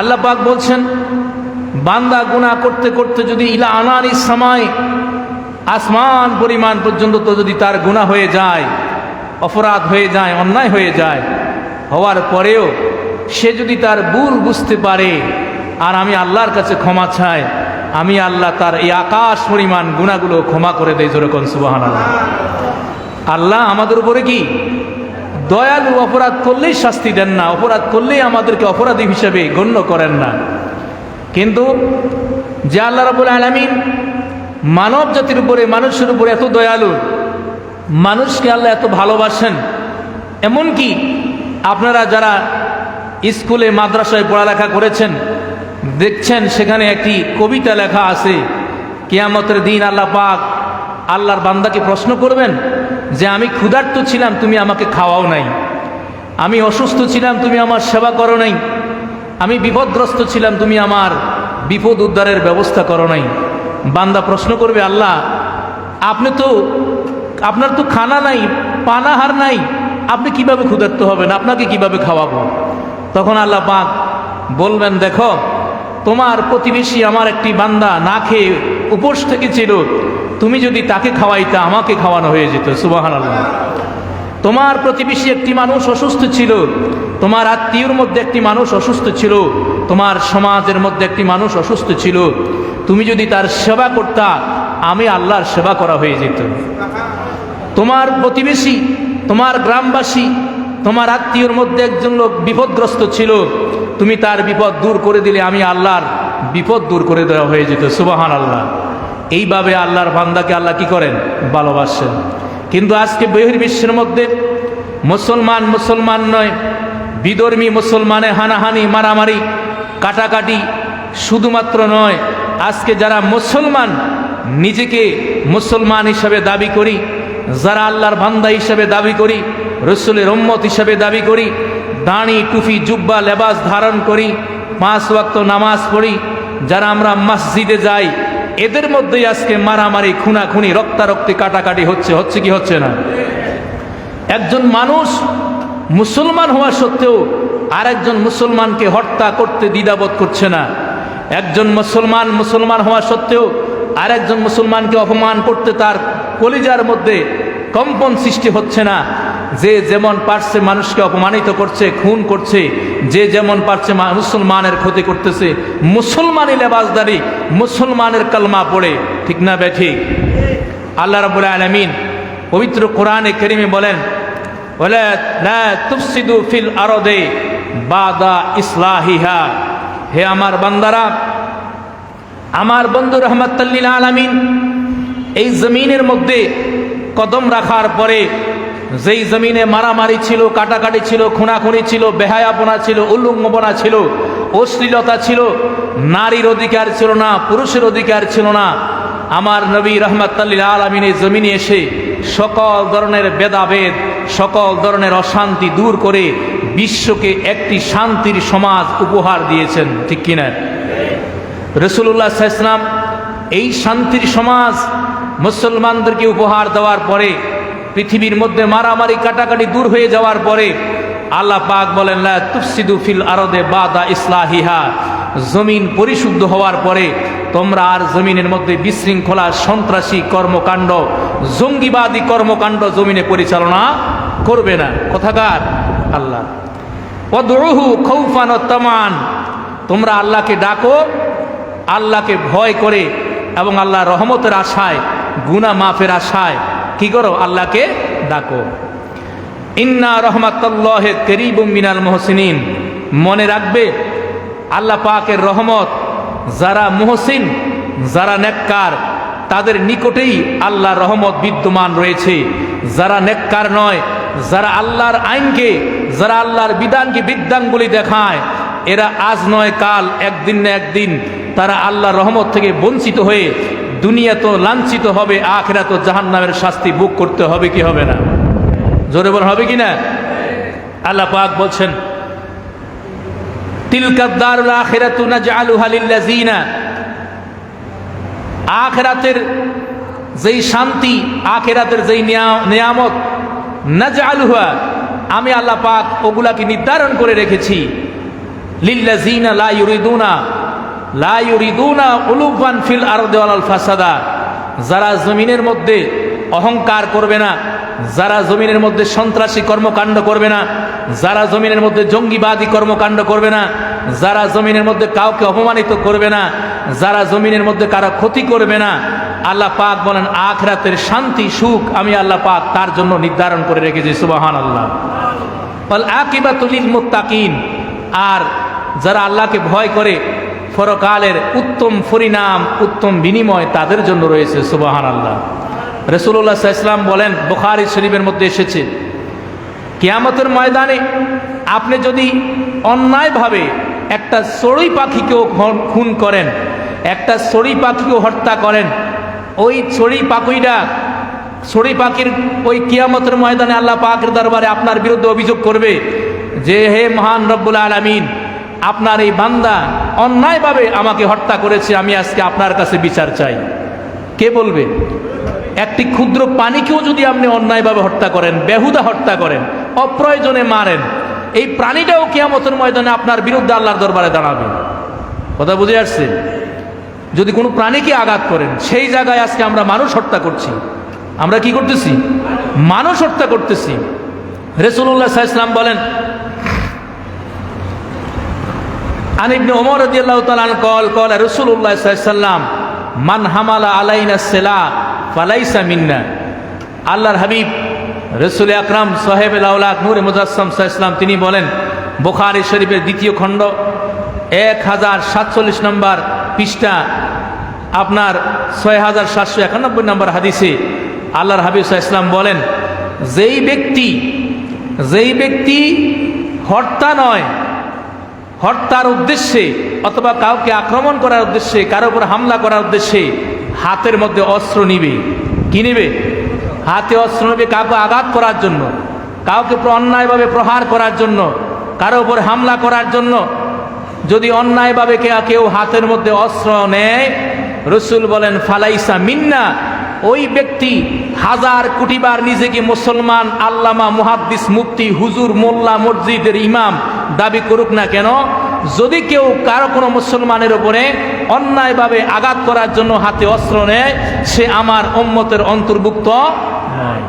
আল্লাহ পাক বলছেন, বান্দা গুনাহ করতে করতে যদি ইলা আনানি সময় আসমান পরিমাণ পর্যন্ত তো যদি তার গুনাহ হয়ে যায়, অপরাধ হয়ে যায়, অন্যায় হয়ে যায়, হওয়ার পরেও সে যদি তার ভুল বুঝতে পারে, আর আমি আল্লাহর কাছে ক্ষমা চাই, আমি আল্লাহ তার এই আকাশ পরিমাণ গুণাগুলো ক্ষমা করে দেয় যেরকম আল্লাহ আল্লাহ আমাদের উপরে কি? দয়ালু অপরাধ করলেই শাস্তি দেন না, অপরাধ করলেই আমাদেরকে অপরাধী হিসেবে গণ্য করেন না। কিন্তু যে আল্লাহ রাবুল আলমিন মানব জাতির উপরে, মানুষের উপরে এত দয়ালু, মানুষকে আল্লাহ এত ভালোবাসেন, এমনকি আপনারা যারা স্কুলে, মাদ্রাসায় পড়ালেখা করেছেন, দেখছেন সেখানে একটি কবিতা লেখা আছে, কেয়ামতের দিন আল্লাহ পাক আল্লাহর বান্দাকে প্রশ্ন করবেন? যে আমি ক্ষুধার্ত ছিলাম, তুমি আমাকে খাওয়াও নাই। আমি অসুস্থ ছিলাম, তুমি আমার সেবা করো নাই। আমি বিপদগ্রস্ত ছিলাম, তুমি আমার বিপদ উদ্ধারের ব্যবস্থা করো নাই। বান্দা প্রশ্ন করবে, আল্লাহ, আপনি তো, আপনার তো খানা নাই, পানাহার নাই, আপনি কীভাবে ক্ষুধার্ত হবেন? আপনাকে কীভাবে খাওয়াবো? তখন আল্লাহ পাক বলবেন, দেখো, তোমার প্রতিবেশী আমার একটি বান্দা না খেয়ে উপোস থেকে ছিল তুমি যদি তাকে খাওয়াইতা, আমাকে খাওয়ানো হয়ে যেত সুবাহান আল্লাহ তোমার প্রতিবেশী একটি মানুষ অসুস্থ ছিল, তোমার আত্মীয়র মধ্যে একটি মানুষ অসুস্থ ছিল, তোমার সমাজের মধ্যে একটি মানুষ অসুস্থ ছিল, তুমি যদি তার সেবা করতা, আমি আল্লাহর সেবা করা হয়ে যেত। তোমার প্রতিবেশী, তোমার গ্রামবাসী, তোমার আত্মীয়র মধ্যে একজন লোক বিপদগ্রস্ত ছিল, তুমি তার বিপদ দূর করে দিলে, আমি আল্লাহর বিপদ দূর করে দেওয়া হয়ে যেত সুবাহান আল্লাহ এইভাবে আল্লাহর বান্দাকে আল্লাহ কি করেন? ভালোবাসেন। কিন্তু আজকে বহির্বিশ্বের মধ্যে মুসলমান মুসলমান নয়, বিধর্মী মুসলমানে হানাহানি, মারামারি, কাটাকাটি শুধুমাত্র নয়, আজকে যারা মুসলমান, নিজেকে মুসলমান হিসাবে দাবি করি, যারা আল্লাহর বান্দা হিসাবে দাবি করি, রসুলের উম্মত হিসাবে দাবি করি, দাঁড়ি টুফি জুব্বা, লেবাস ধারণ করি, পাঁচ ওয়াক্ত নামাজ পড়ি, যারা আমরা মসজিদে যাই এদের মধ্যেই আজকে মারামারি, খুনাখুনি, রক্তারক্তি, কাটাকাটি হচ্ছে হচ্ছে কি হচ্ছে না? একজন মানুষ মুসলমান হওয়া সত্ত্বেও আরেকজন মুসলমানকে হত্যা করতে দ্বিধাবোধ করছে না। একজন মুসলমান মুসলমান হওয়া সত্ত্বেও আরেকজন মুসলমানকে অপমান করতে তার কলিজার মধ্যে কম্পন সৃষ্টি হচ্ছে না। যে যেমন পারছে মানুষকে অপমানিত করছে, খুন করছে, যে যেমন পারছে মুসলমানের ক্ষতি করতেছে, মুসলমানই লেবাসদারি মুসলমানের কালমা পড়ে, ঠিক না ব্যাঠি আল্লাহ রাবুল আলমিন পবিত্র কোরআনে কেরিমে বলেন বলে তুফসিদু ফিল আরদে বাদা ইসলাহিহা। হে আমার বান্দারা, আমার বন্ধু রহমতাল্লিল আলামিন, এই জমিনের মধ্যে কদম রাখার পরে যেই জমিনে মারামারি ছিল, কাটাকাটি ছিল, খুনাখুনি ছিল, বেহায়াপনা ছিল উল্লঙ্গপনা ছিল, অশ্লীলতা ছিল, নারীর অধিকার ছিল না, পুরুষের অধিকার ছিল না, আমার নবী আলমিন এই জমিনে এসে সকল ধরনের ভেদাভেদ, সকল ধরনের অশান্তি দূর করে বিশ্বকে একটি শান্তির সমাজ উপহার দিয়েছেন, ঠিক কিনা? রসুল্লাহ ইসলাম এই শান্তির সমাজ মুসলমানদেরকে উপহার দেওয়ার পরে পৃথিবীর মধ্যে মারামারি, কাটাকাটি দূর হয়ে যাওয়ার পরে আল্লাহ পাক বলেন তুফসিদু ফিল আরদে বাদা ইসলাহিহা। জমিন পরিশুদ্ধ হওয়ার পরে তোমরা আর জমিনের মধ্যে বিশৃঙ্খলা, সন্ত্রাসী কর্মকাণ্ড, জঙ্গিবাদী কর্মকাণ্ড জমিনে পরিচালনা করবে না। কথাকার আল্লাহ। পদরুহু খৌফান তমান। তোমরা আল্লাহকে ডাকো, আল্লাহকে ভয় করে এবং আল্লাহ রহমতের আশায় গুনা মাফের আশায় কি করো? আল্লাহকে ডাকো। ইন্না রহমাতাল্লাহে করিবুম মিনাল মোহসিনিন। মনে রাখবে, আল্লাহ পাকের রহমত, যারা মোহসিন, যারা নেককার, তাদের নিকটেই আল্লাহর রহমত বিদ্যমান রয়েছে। যারা নেককার নয়, যারা আল্লাহর আইনকে, যারা আল্লাহর বিধানকে বিদ্যাঙ্গুলি দেখায়, এরা আজ নয়, কাল, একদিন না একদিন, তারা আল্লাহর রহমত থেকে বঞ্চিত হয়ে দুনিয়া তো লাঞ্ছিত হবে, আখেরা তো জাহান্নামের শাস্তি বুক করতে হবে, কি হবে না? জোরে বল হবে কি না আল্লাহ পাক বলছেন তিলকাদ্দার আখেরাতু নাজআলুহা লিল্লাযিনা, আখেরাতের যেই শান্তি, আখেরাতের যেই নিয়া- নিয়ামত, নাজআলুহা, আমি আল্লাহ পাক ওগুলাকে নির্ধারণ করে রেখেছি। লিল্লাযিনা লা ইউরিদুনা লা ইউরিদুনা উলুফান ফিল আরদি ওয়ালাল ফাসাদা। যারা জমিনের মধ্যে অহংকার করবে না, যারা জমিনের মধ্যে সন্ত্রাসী কর্মকাণ্ড করবে না, যারা জমিনের মধ্যে জঙ্গিবাদী কর্মকাণ্ড করবে না, যারা জমিনের মধ্যে কাউকে অপমানিত করবে না, যারা জমিনের মধ্যে কারও ক্ষতি করবে না, আল্লাহ পাক বলেন, আখরাতের শান্তি, সুখ আমি আল্লাহ পাক তার জন্য নির্ধারণ করে রেখেছি সুবাহান আল্লাহ ফল আকিবাতুলিল মুত্তাকিন। আর যারা আল্লাহকে ভয় করে ফরকালের উত্তম পরিণাম, উত্তম বিনিময় তাদের জন্য রয়েছে সুবাহান আল্লাহ রসুল্লাহ ইসলাম বলেন, বোখারি শরীফের মধ্যে এসেছে, কিয়ামতের ময়দানে আপনি যদি অন্যায়ভাবে একটা চড়ুই পাখিকেও খুন করেন, একটা চড়ুই পাখিকেও হত্যা করেন, ওই চড়ুই পাখিটা চড়ুই পাখির ওই কিয়ামতের ময়দানে আল্লাহ পাকের দরবারে আপনার বিরুদ্ধে অভিযোগ করবে যে, হে মহান রব্বুল আলমিন আপনার এই বান্দা অন্যায়ভাবে আমাকে হত্যা করেছে, আমি আজকে আপনার কাছে বিচার চাই। কে বলবে? একটি ক্ষুদ্র প্রাণীকেও যদি আপনি অন্যায়ভাবে হত্যা করেন, বেহুদা হত্যা করেন, অপ্রয়োজনে মারেন, এই প্রাণীটাও কিয়ামতের ময়দানে আপনার বিরুদ্ধে আল্লাহর দরবারে দাঁড়াবে। কথা বুঝে আসছে? যদি কোনো প্রাণীকে আঘাত করেন, সেই জায়গায় আজকে আমরা মানুষ হত্যা করছি। আমরা কি করতেছি? মানুষ হত্যা করতেছি। রেসুল্লাহ ইসলাম বলেন কল কল রাসূলুল্লাহ সাল্লাল্লাহু আলাইহি সাল্লাম মান হামালা আলাইনা সেলা ফালাইসা মিন্না আল্লাহর হাবিব, রসুল আকরাম, সাহেব আউলাদ নূর মুজাসম ইসলাম তিনি বলেন, বুখারী শরীফের দ্বিতীয় খণ্ড, এক হাজার সাতচল্লিশ নম্বর পৃষ্ঠা, আপনার ছয় হাজার সাতশো একানব্বই নম্বর হাদিসে আল্লাহর হাবিব ইসলাম বলেন, যেই ব্যক্তি যেই ব্যক্তি হত্যা নয় হত্যার উদ্দেশ্যে অথবা কাউকে আক্রমণ করার উদ্দেশ্যে, কারও উপর হামলা করার উদ্দেশ্যে হাতের মধ্যে অস্ত্র নিবে। কি নিবে? হাতে অস্ত্র নেবে কাউকে আঘাত করার জন্য, কাউকে অন্যায়ভাবে প্রহার করার জন্য, কারও উপর হামলা করার জন্য। যদি অন্যায়ভাবে কেউ হাতের মধ্যে অস্ত্র নেয়, রসুল বলেন, ফালাইসা মিন্না, ওই ব্যক্তি হাজার কোটিবার নিজেকে মুসলমান, আল্লামা, মুহাদ্দিস, মুফতি, হুজুর, মোল্লা, মসজিদের ইমাম দাবি করুক না কেন, যদি কেউ কারও কোনো মুসলমানের ওপরে অন্যায়ভাবে আঘাত করার জন্য হাতে অস্ত্র নেয়, সে আমার অম্মতের অন্তর্ভুক্ত নয়